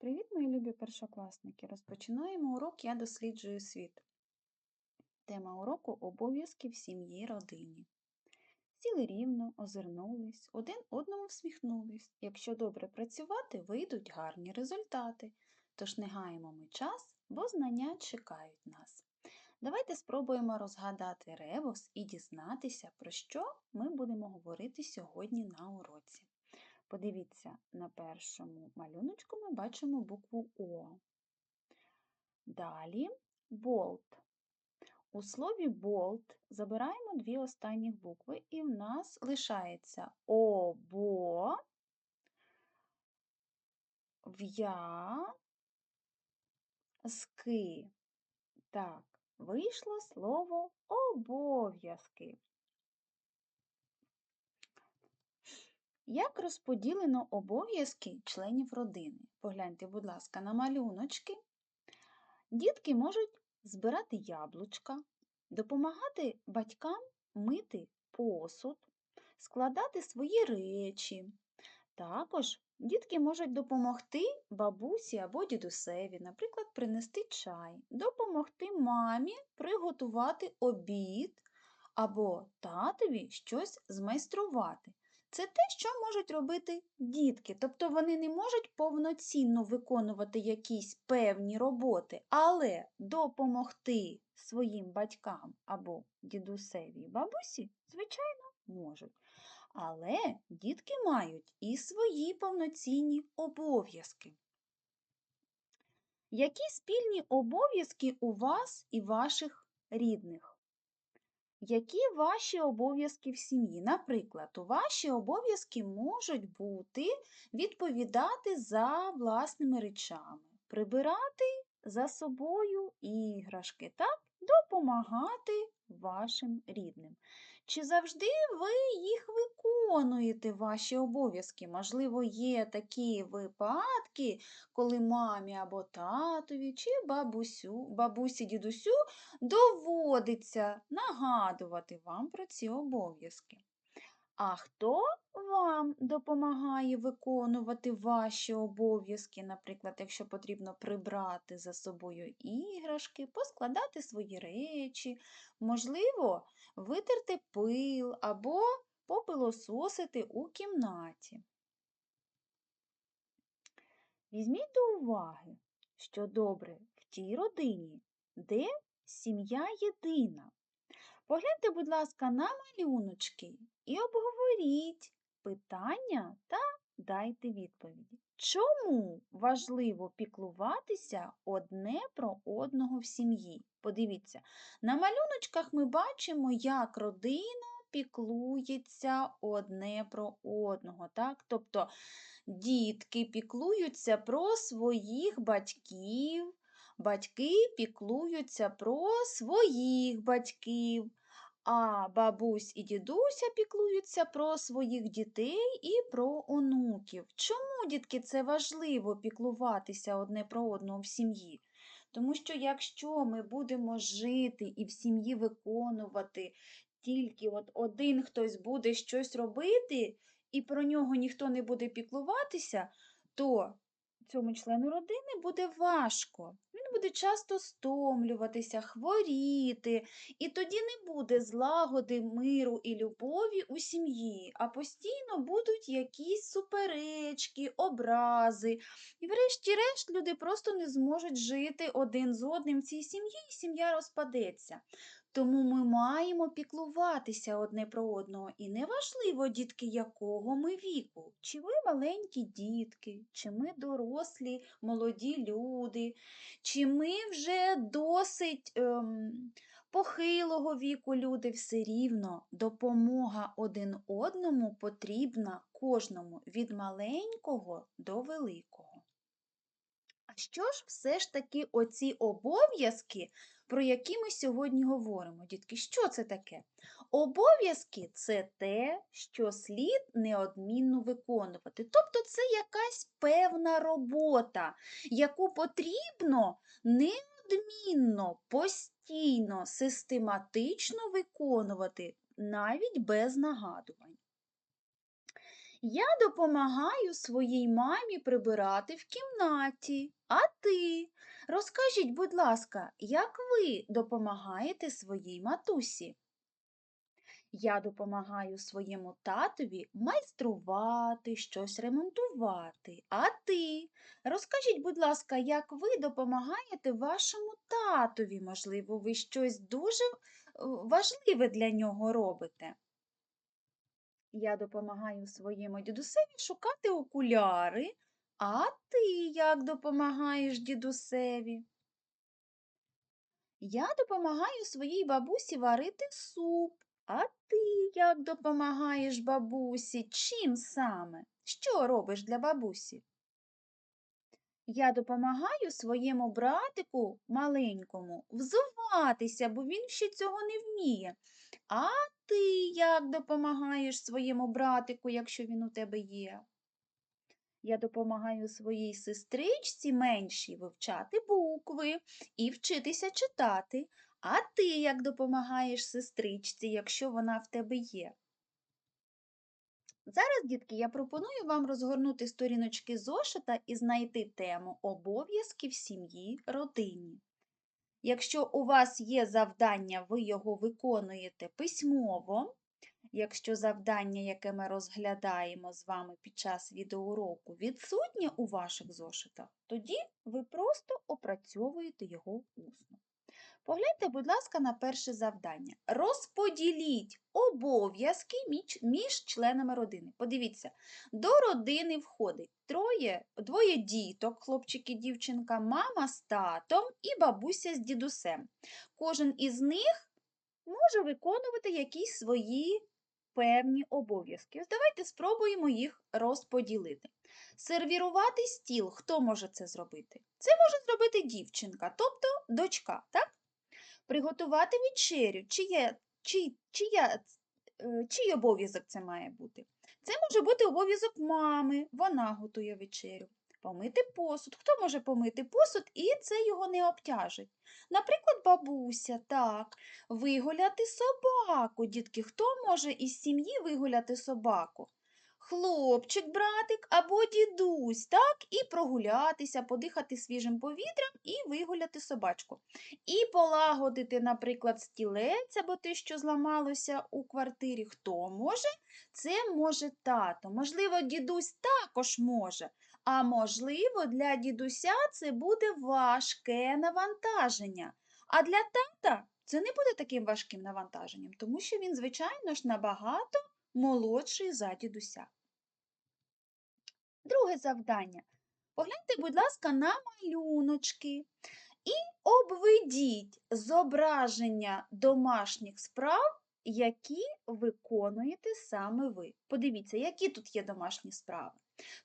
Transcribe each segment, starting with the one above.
Привіт, мої любі першокласники! Розпочинаємо урок Я досліджую світ. Тема уроку обов'язки в сім'ї родині. Сіли рівно, озирнулись, один одному всміхнулись. Якщо добре працювати, вийдуть гарні результати. Тож не гаємо ми час, бо знання чекають нас. Давайте спробуємо розгадати ребус і дізнатися, про що ми будемо говорити сьогодні на уроці. Подивіться, на першому малюночку ми бачимо букву О. Далі болт. У слові болт забираємо дві останніх букви, і в нас лишається обо, в'я, ски. Так, вийшло слово обов'язки. Як розподілено обов'язки членів родини? Погляньте, будь ласка, на малюночки. Дітки можуть збирати яблучка, допомагати батькам мити посуд, складати свої речі. Також дітки можуть допомогти бабусі або дідусеві, наприклад, принести чай, допомогти мамі приготувати обід або татові щось змайструвати. Це те, що можуть робити дітки. Тобто вони не можуть повноцінно виконувати якісь певні роботи, але допомогти своїм батькам або дідусеві і бабусі, звичайно, можуть. Але дітки мають і свої повноцінні обов'язки. Які спільні обов'язки у вас і ваших рідних? Які ваші обов'язки в сім'ї? Наприклад, ваші обов'язки можуть бути відповідати за власними речами, прибирати за собою іграшки, так? допомагати вашим рідним. Чи завжди ви їх виконуєте, ваші обов'язки? Можливо, є такі випадки, коли мамі або татові, чи бабусю, бабусі, дідусю доводиться нагадувати вам про ці обов'язки. А хто вам допомагає виконувати ваші обов'язки, наприклад, якщо потрібно прибрати за собою іграшки, поскладати свої речі, можливо, витерти пил або попилососити у кімнаті. Візьміть до уваги, що добре в тій родині, де сім'я єдина. Погляньте, будь ласка, на малюночки і обговоріть питання та дайте відповіді. Чому важливо піклуватися одне про одного в сім'ї? Подивіться, на малюночках ми бачимо, як родина піклується одне про одного. Так? Тобто дітки піклуються про своїх батьків, батьки піклуються про своїх батьків а бабусь і дідуся піклуються про своїх дітей і про онуків. Чому, дітки, це важливо піклуватися одне про одного в сім'ї? Тому що якщо ми будемо жити і в сім'ї виконувати тільки от один хтось буде щось робити, і про нього ніхто не буде піклуватися, то цьому члену родини буде важко. Буде часто стомлюватися, хворіти, і тоді не буде злагоди, миру і любові у сім'ї, а постійно будуть якісь суперечки, образи. І, врешті-решт, люди просто не зможуть жити один з одним в цій сім'ї, і сім'я розпадеться. Тому ми маємо піклуватися одне про одного. І неважливо, дітки, якого ми віку, чи ви маленькі дітки, чи ми дорослі, молоді люди, чи ми вже досить ем, похилого віку люди, все рівно допомога один одному потрібна кожному від маленького до великого. Що ж все ж таки оці обов'язки про які ми сьогодні говоримо, дітки, що це таке? Обов'язки це те, що слід неодмінно виконувати. Тобто це якась певна робота, яку потрібно неодмінно, постійно, систематично виконувати, навіть без нагадувань. Я допомагаю своїй мамі прибирати в кімнаті. А ти? Розкажіть, будь ласка, як ви допомагаєте своїй матусі? Я допомагаю своєму татові майструвати, щось ремонтувати. А ти? Розкажіть, будь ласка, як ви допомагаєте вашому татові? Можливо, ви щось дуже е, важливе для нього робите? Я допомагаю своєму дідусеві шукати окуляри. А ти як допомагаєш дідусеві? Я допомагаю своїй бабусі варити суп. А ти як допомагаєш бабусі? Чим саме? Що робиш для бабусі? Я допомагаю своєму братику маленькому взуватися, бо він ще цього не вміє. А ти як допомагаєш своєму братику, якщо він у тебе є? Я допомагаю своїй сестричці меншій вивчати букви і вчитися читати. А ти як допомагаєш сестричці, якщо вона в тебе є? Зараз, дітки, я пропоную вам розгорнути сторіночки зошита і знайти тему обов'язки в сім'ї родині. Якщо у вас є завдання, ви його виконуєте письмово. Якщо завдання, яке ми розглядаємо з вами під час відеоуроку, відсутнє у ваших зошитах, тоді ви просто опрацьовуєте його усно. Погляньте, будь ласка, на перше завдання. Розподіліть обов'язки між, членами родини. Подивіться, до родини входить троє, двоє діток, хлопчик і дівчинка, мама з татом і бабуся з дідусем. Кожен із них може виконувати якісь свої певні обов'язки. Давайте спробуємо їх розподілити. Сервірувати стіл, хто може це зробити? Це може зробити дівчинка, тобто дочка. так? Приготувати вечерю, чиє, чи, чия, е, чий обов'язок це має бути? Це може бути обов'язок мами, вона готує вечерю. Помити посуд. Хто може помити посуд і це його не обтяжить? Наприклад, бабуся, так, вигуляти собаку. Дітки, хто може із сім'ї вигуляти собаку? Хлопчик, братик або дідусь, так, і прогулятися, подихати свіжим повітрям і вигуляти собачку. І полагодити, наприклад, стілець або те, що зламалося у квартирі. Хто може? Це може тато. Можливо, дідусь також може. А можливо, для дідуся це буде важке навантаження. А для тата це не буде таким важким навантаженням, тому що він, звичайно ж, набагато молодший за дідуся. Друге завдання. Погляньте, будь ласка, на малюночки і обведіть зображення домашніх справ, які виконуєте саме ви. Подивіться, які тут є домашні справи.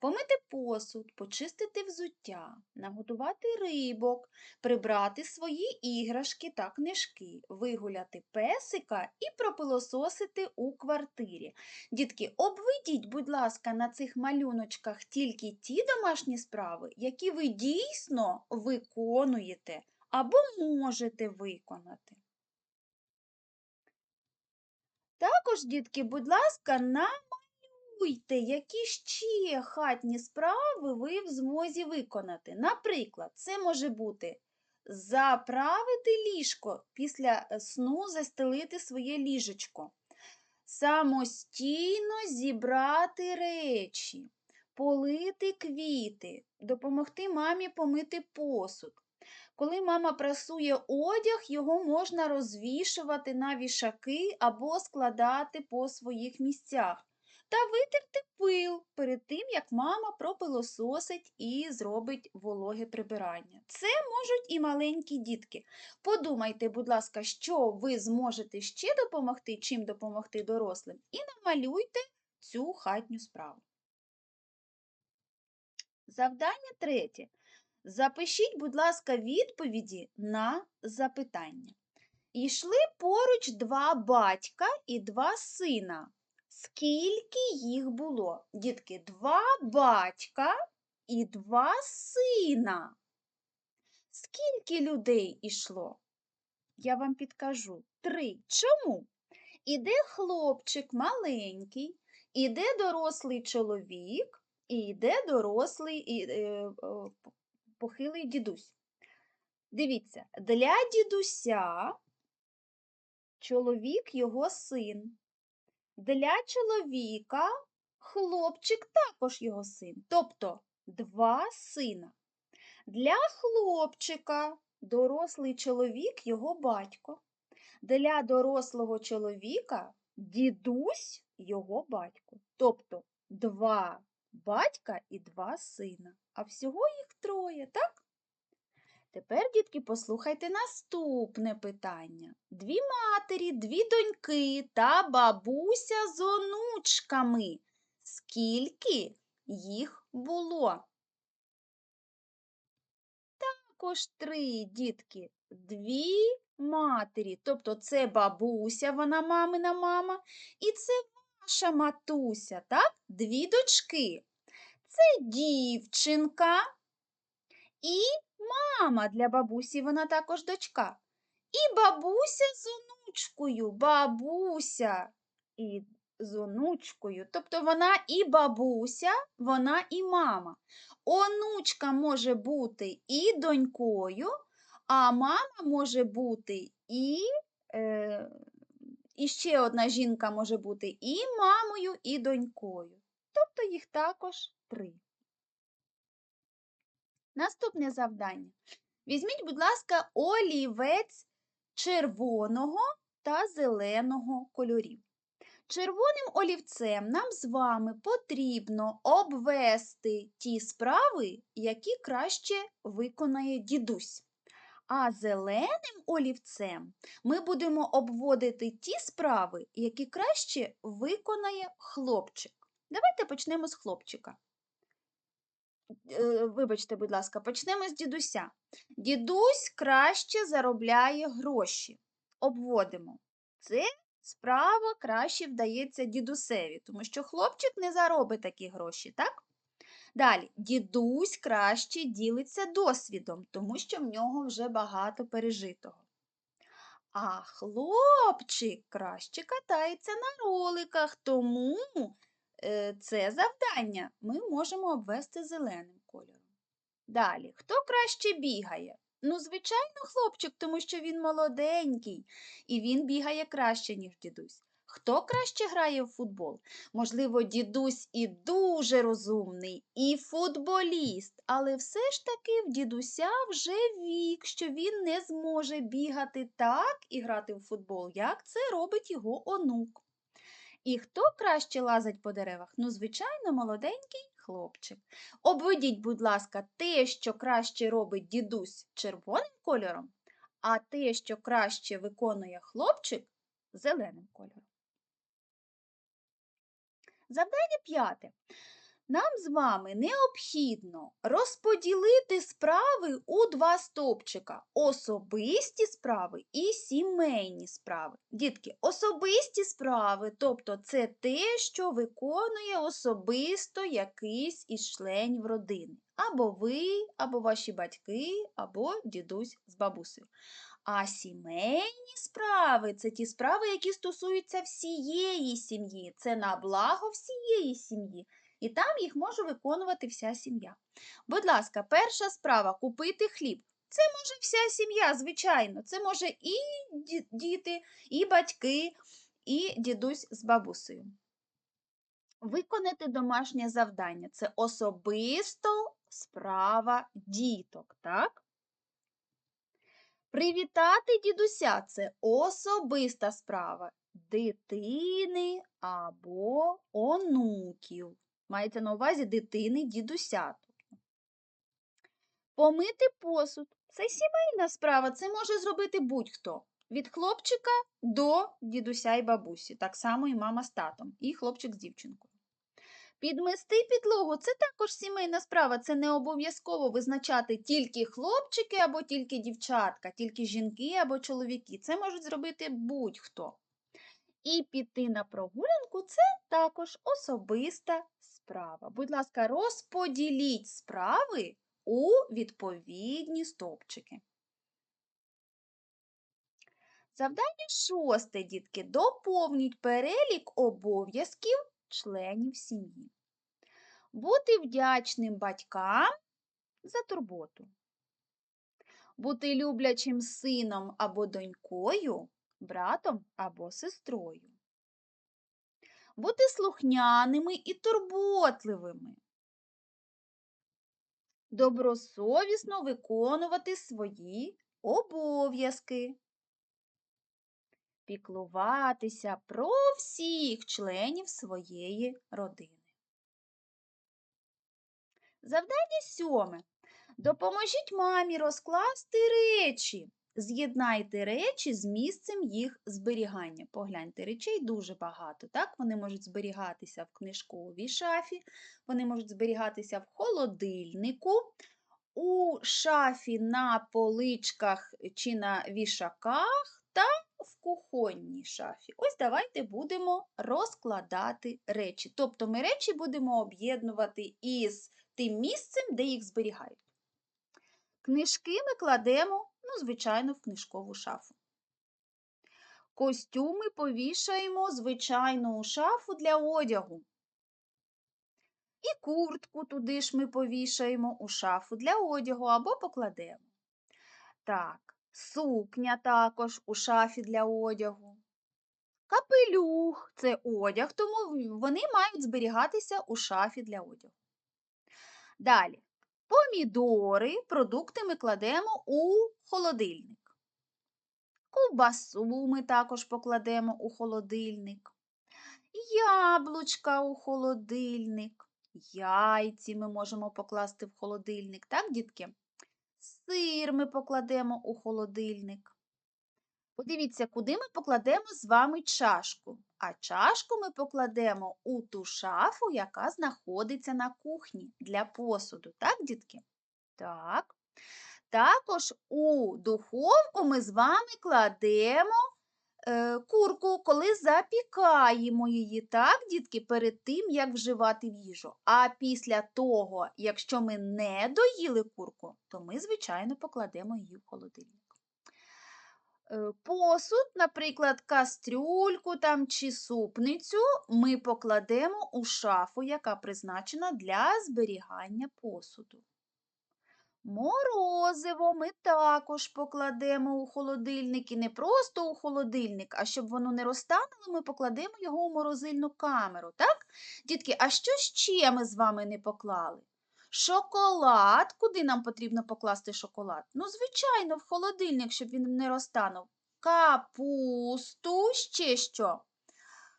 Помити посуд, почистити взуття, наготувати рибок, прибрати свої іграшки та книжки, вигуляти песика і пропилососити у квартирі. Дітки, обведіть, будь ласка, на цих малюночках тільки ті домашні справи, які ви дійсно виконуєте або можете виконати. Також, дітки, будь ласка, намалюйте, які ще хатні справи ви в змозі виконати. Наприклад, це може бути заправити ліжко після е, сну застелити своє ліжечко, самостійно зібрати речі, полити квіти, допомогти мамі помити посуд. Коли мама прасує одяг, його можна розвішувати на вішаки або складати по своїх місцях. Та витерти пил перед тим, як мама пропилососить і зробить вологе прибирання. Це можуть і маленькі дітки. Подумайте, будь ласка, що ви зможете ще допомогти, чим допомогти дорослим, і намалюйте цю хатню справу. Завдання третє. Запишіть, будь ласка, відповіді на запитання. Йшли поруч два батька і два сина. Скільки їх було? Дітки, два батька і два сина. Скільки людей йшло? Я вам підкажу три. Чому? Іде хлопчик маленький Іде дорослий чоловік і йде дорослий і, е, похилий дідусь. Дивіться, для дідуся чоловік його син. Для чоловіка хлопчик також його син, тобто два сина. Для хлопчика дорослий чоловік його батько. Для дорослого чоловіка дідусь його батько. Тобто два батька і два сина. А всього їх троє, так? Тепер, дітки, послухайте наступне питання. Дві матері, дві доньки та бабуся з онучками. Скільки їх було? Також три дітки, дві матері. Тобто це бабуся, вона мамина мама, і це ваша матуся, так? Дві дочки. Це дівчинка і мама для бабусі, вона також дочка. І бабуся з онучкою, бабуся і з онучкою. Тобто вона і бабуся, вона і мама. Онучка може бути і донькою, а мама може бути і, е, і ще одна жінка може бути і мамою, і донькою. Тобто їх також три. Наступне завдання. Візьміть, будь ласка, олівець червоного та зеленого кольорів. Червоним олівцем нам з вами потрібно обвести ті справи, які краще виконає дідусь. А зеленим олівцем ми будемо обводити ті справи, які краще виконає хлопчик. Давайте почнемо з хлопчика. Е, Вибачте, будь ласка, почнемо з дідуся. Дідусь краще заробляє гроші. Обводимо. Це справа краще вдається дідусеві, тому що хлопчик не заробить такі гроші, так? Далі, дідусь краще ділиться досвідом, тому що в нього вже багато пережитого. А хлопчик краще катається на роликах, тому це завдання ми можемо обвести зеленим кольором. Далі, хто краще бігає? Ну, звичайно, хлопчик, тому що він молоденький і він бігає краще, ніж дідусь. Хто краще грає в футбол? Можливо, дідусь і дуже розумний, і футболіст, але все ж таки в дідуся вже вік, що він не зможе бігати так і грати в футбол, як це робить його онук. І хто краще лазить по деревах? Ну, звичайно, молоденький хлопчик. Обведіть, будь ласка, те, що краще робить дідусь червоним кольором, а те, що краще виконує хлопчик зеленим кольором. Завдання п'яте. Нам з вами необхідно розподілити справи у два стовпчика: особисті справи і сімейні справи. Дітки, особисті справи, тобто це те, що виконує особисто якийсь із членів родини. Або ви, або ваші батьки, або дідусь з бабусею. А сімейні справи це ті справи, які стосуються всієї сім'ї. Це на благо всієї сім'ї. І там їх може виконувати вся сім'я. Будь ласка, перша справа купити хліб. Це може вся сім'я, звичайно. Це може і діти, і батьки, і дідусь з бабусею. Виконати домашнє завдання це особисто справа діток, так? Привітати дідуся це особиста справа дитини або онуків. Мається на увазі дитини дідуся. Помити посуд це сімейна справа, це може зробити будь-хто. Від хлопчика до дідуся і бабусі. Так само і мама з татом, і хлопчик з дівчинкою. Підмести підлогу це також сімейна справа. Це не обов'язково визначати тільки хлопчики або тільки дівчатка, тільки жінки або чоловіки. Це можуть зробити будь-хто. І піти на прогулянку це також особиста справа. Будь ласка, розподіліть справи у відповідні стовпчики. Завдання шосте, дітки. Доповніть перелік обов'язків членів сім'ї. Бути вдячним батькам за турботу. Бути люблячим сином або донькою, братом або сестрою. Бути слухняними і турботливими. Добросовісно виконувати свої обов'язки. Піклуватися про всіх членів своєї родини. Завдання сьоме. Допоможіть мамі розкласти речі. З'єднайте речі з місцем їх зберігання. Погляньте, речей дуже багато. Так? Вони можуть зберігатися в книжковій шафі, вони можуть зберігатися в холодильнику, у шафі на поличках чи на вішаках та в кухонній шафі. Ось давайте будемо розкладати речі. Тобто ми речі будемо об'єднувати із тим місцем, де їх зберігають. Книжки ми кладемо, ну, звичайно, в книжкову шафу. Костюми повішаємо, звичайно, у шафу для одягу. І куртку туди ж ми повішаємо у шафу для одягу або покладемо. Так, сукня також у шафі для одягу. Капелюх це одяг, тому вони мають зберігатися у шафі для одягу. Далі, помідори, продукти ми кладемо у холодильник. Ковбасу ми також покладемо у холодильник. Яблучка у холодильник. Яйці ми можемо покласти в холодильник, так, дітки? Сир ми покладемо у холодильник. Подивіться, куди ми покладемо з вами чашку. А чашку ми покладемо у ту шафу, яка знаходиться на кухні для посуду. Так, дітки? Так. Також у духовку ми з вами кладемо е, курку, коли запікаємо її, так, дітки, перед тим, як вживати їжу. А після того, якщо ми не доїли курку, то ми, звичайно, покладемо її в холодильник. Е, Посуд, наприклад, кастрюльку там чи супницю, ми покладемо у шафу, яка призначена для зберігання посуду. Морозиво ми також покладемо у холодильник і не просто у холодильник, а щоб воно не розтануло, ми покладемо його у морозильну камеру. Так? Дітки, а що ще ми з вами не поклали? Шоколад. Куди нам потрібно покласти шоколад? Ну, звичайно, в холодильник, щоб він не розтанув. Капусту, ще що?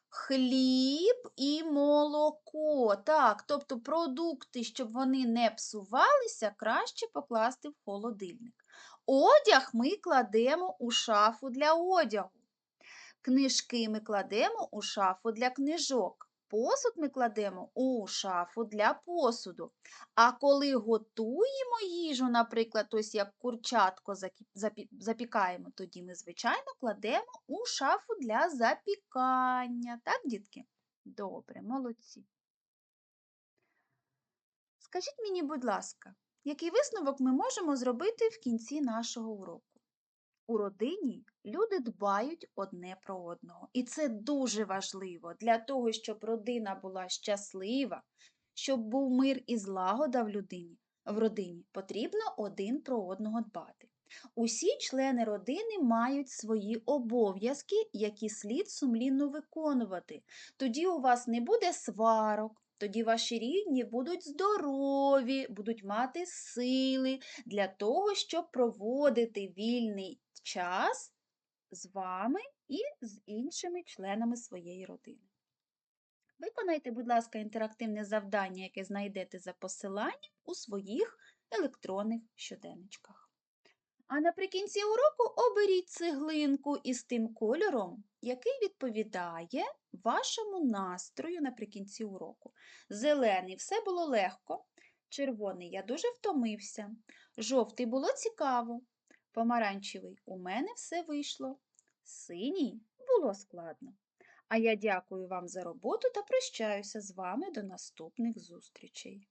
Хліб і молоко. Так, тобто продукти, щоб вони не псувалися, краще покласти в холодильник. Одяг ми кладемо у шафу для одягу. Книжки ми кладемо у шафу для книжок. Посуд ми кладемо у шафу для посуду. А коли готуємо їжу, наприклад, ось як курчатко запікаємо, тоді ми, звичайно, кладемо у шафу для запікання. Так, дітки? Добре, молодці. Скажіть мені, будь ласка, який висновок ми можемо зробити в кінці нашого уроку? У родині люди дбають одне про одного. І це дуже важливо для того, щоб родина була щаслива, щоб був мир і злагода в людині. В родині потрібно один про одного дбати. Усі члени родини мають свої обов'язки, які слід сумлінно виконувати. Тоді у вас не буде сварок, тоді ваші рідні будуть здорові, будуть мати сили для того, щоб проводити вільний час з вами і з іншими членами своєї родини. Виконайте, будь ласка, інтерактивне завдання, яке знайдете за посиланням у своїх електронних щоденничках. А наприкінці уроку оберіть цеглинку із тим кольором, який відповідає вашому настрою наприкінці уроку. Зелений все було легко, червоний я дуже втомився, жовтий було цікаво, помаранчевий у мене все вийшло, синій було складно. А я дякую вам за роботу та прощаюся з вами до наступних зустрічей.